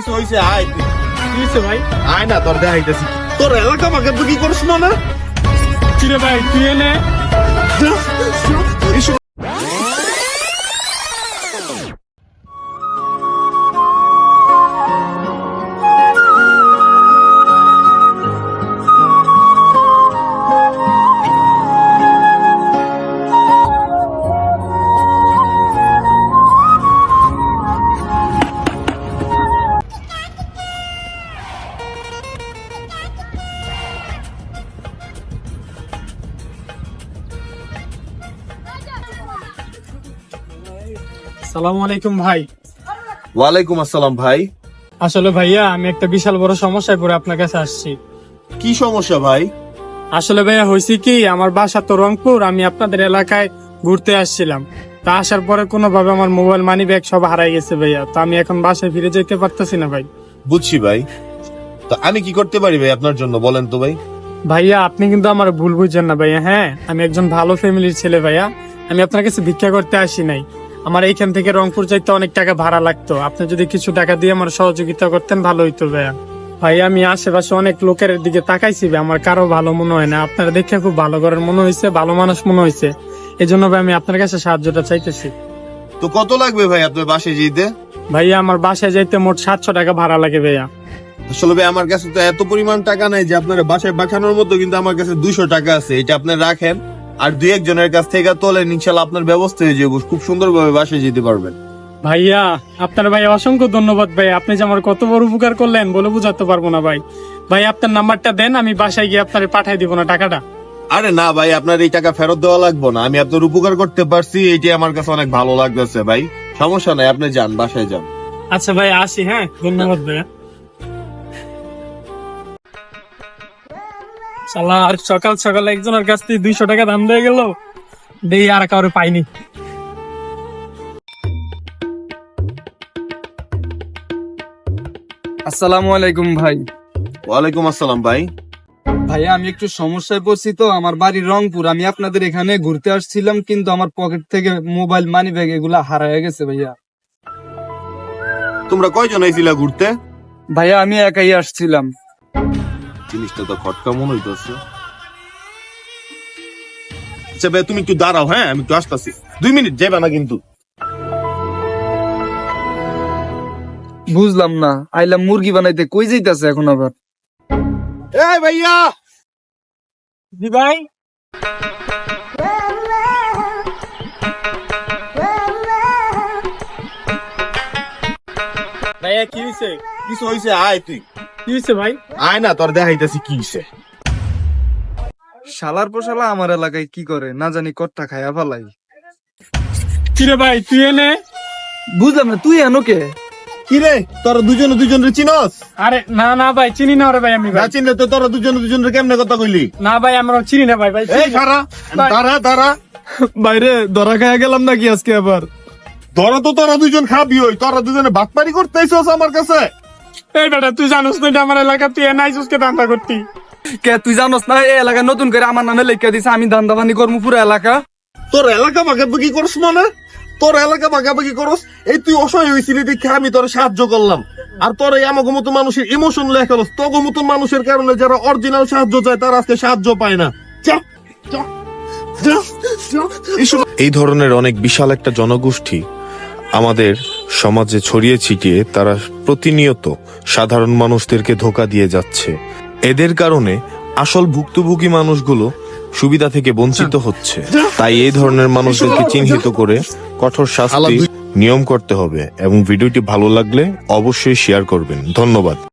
কিছু হইছে আয় হয়েছে ভাই? আয় না তোর দেখাইতেছি তোর এলাকা মাকে তুই কি করিস না না? কিরে ভাই তুই এনে সালাম আলাইকুম ভাই। ওয়ালাইকুম আসসালাম ভাই। আসলে ভাইয়া আমি একটা বিশাল বড় সমস্যায় পড়ে আপনার কাছে আসছি। কি সমস্যা ভাই? আসলে ভাইয়া হয়েছে কি আমার বাসা তো রংপুর আমি আপনাদের এলাকায় ঘুরতে আসছিলাম। তা আসার পরে কোনোভাবে আমার মোবাইল মানি ব্যাগ সব হারাই গেছে ভাইয়া। তো আমি এখন বাসায় ফিরে যেতে পারতেছি না ভাই। বুঝছি ভাই। তো আমি কি করতে পারি ভাই আপনার জন্য বলেন তো ভাই। ভাইয়া আপনি কিন্তু আমার ভুল বুঝছেন না ভাইয়া হ্যাঁ? আমি একজন ভালো ফ্যামিলির ছেলে ভাইয়া। আমি আপনার কাছে ভিক্ষা করতে আসি নাই। আমার এইখান থেকে রংপুর যাইতে অনেক টাকা ভাড়া লাগতো। আপনি যদি কিছু টাকা দিয়ে আমার সহযোগিতা করতেন ভালো হইতো ভাইয়া। ভাই আমি আশেপাশে অনেক লোকের দিকে তাকাইছি আমার কারও ভালো মনে হয় না। আপনারা দেখে খুব ভালো করার মনে হয়েছে ভালো মানুষ মনে হয়েছে এই জন্য ভাই আমি আপনার কাছে সাহায্যটা চাইতেছি। তো কত লাগবে ভাই আপনার বাসায় যেতে? ভাইয়া আমার বাসায় যাইতে মোট সাতশো টাকা ভাড়া লাগে ভাইয়া। আসলে ভাই আমার কাছে তো এত পরিমাণ টাকা নাই যে আপনার বাসায় পাঠানোর মতো কিন্তু আমার কাছে দুইশো টাকা আছে। এটা আপনি রাখেন। আর দুই একজনের কাছ থেকে তোলেন ইনশাল্লাহ আপনার ব্যবস্থা হয়ে যাবে। খুব সুন্দরভাবে বাসায় যেতে পারবেন। ভাইয়া আপনার ভাই অসংখ্য ধন্যবাদ ভাই। আপনি যে আমার কত বড় উপকার করলেন বলে বুঝাতে পারব না ভাই। ভাই আপনার নাম্বারটা দেন আমি বাসায় গিয়ে আপনার পাঠাই দিব না টাকাটা। আরে না ভাই আপনার এই টাকা ফেরত দেওয়া লাগবে না। আমি আপনার উপকার করতে পারছি এটি আমার কাছে অনেক ভালো লাগতেছে ভাই। সমস্যা নাই আপনি যান বাসায় যান। আচ্ছা ভাই আসি হ্যাঁ? ধন্যবাদ ভাইয়া। শালা আর সকাল সকাল একজনের কাছ থেকে দুইশো টাকা দাম দিয়ে গেল। দিয়ে আর কারও পাইনি। আসসালামু আলাইকুম ভাই। ওয়ালাইকুম আসসালাম ভাই। ভাই আমি একটু সমস্যায় পড়ছি তো। আমার বাড়ি রংপুর। আমি আপনাদের এখানে ঘুরতে আসছিলাম কিন্তু আমার পকেট থেকে মোবাইল মানি ব্যাগ এগুলা হারায় গেছে ভাইয়া। তোমরা কয়জন আইছিলা ঘুরতে? ভাইয়া আমি একাই আসছিলাম। জিনিসটা তো খটকা মনে হইতেছে। আচ্ছা ভাই তুমি একটু দাঁড়াও হ্যাঁ? আমি একটু আসতেছি। দুই মিনিট যাবে না কিন্তু। বুঝলাম না আইলাম মুরগি বানাইতে কই যাইতাছে এখন আবার? এই ভাইয়া! জি ভাই? ভাইয়া কি হয়েছে কিছু হইছে? আয় তুই। কি ভাই? আয় না তোর দেখাইতেছি কি হইছে। শালার পোশালা আমার এলাকায় কি করে? না জানি কট্টা খায়া ফেলাই। কিরে ভাই তুই এনে? বুঝলাম না তুই এনো কে? কি রে তোরা দুজনে দুজনে চিনস? আরে না না ভাই চিনি না রে ভাই আমি না ভাই চিনলে তো তোরা দুজনে দুজনে কেমনে কথা কইলি? না ভাই আমরা চিনি না ভাই ভাই এই দাঁড়া দাঁড়া। দাঁড়া বাইরে ধরা খায়া গেলাম নাকি আজকে আবার? তোরা তো তোরা দুজন খাবি ওই তোরা দুজনে বাটপারি করতে আইসস আমার কাছে। এই বেটা তুই জানোস না আমার এলাকা তুই দান্দা করতি। কে তুই জানোস না এই এলাকা নতুন করে আমার নামে লেখা দিছে আমি ধান্দা করব পুরো এলাকা। তোর এলাকা ভাগাভাগি করস মানে? তোর এলাকা ভাগাভাগি করস? এই তুই অসহায় হয়েছিলি দেখে আমি তোর সাহায্য করলাম। আর তোর এই আমাকে মতো মানুষের ইমোশন লেখালস তোকে মতো মানুষের কারণে যারা অরিজিনাল সাহায্য চায় তারা আজকে সাহায্য পায় না। এই ধরনের অনেক বিশাল একটা জনগোষ্ঠী আমাদের সমাজে ছড়িয়ে ছিটিয়ে তারা প্রতিনিয়ত সাধারণ মানুষদেরকে ধোকা দিয়ে যাচ্ছে। এদের কারণে আসল ভুক্তভোগী মানুষগুলো সুবিধা থেকে বঞ্চিত হচ্ছে। তাই এই ধরনের মানুষদেরকে চিহ্নিত করে কঠোর শাস্তি নিয়ম করতে হবে এবং ভিডিওটি ভালো লাগলে অবশ্যই শেয়ার করবেন। ধন্যবাদ।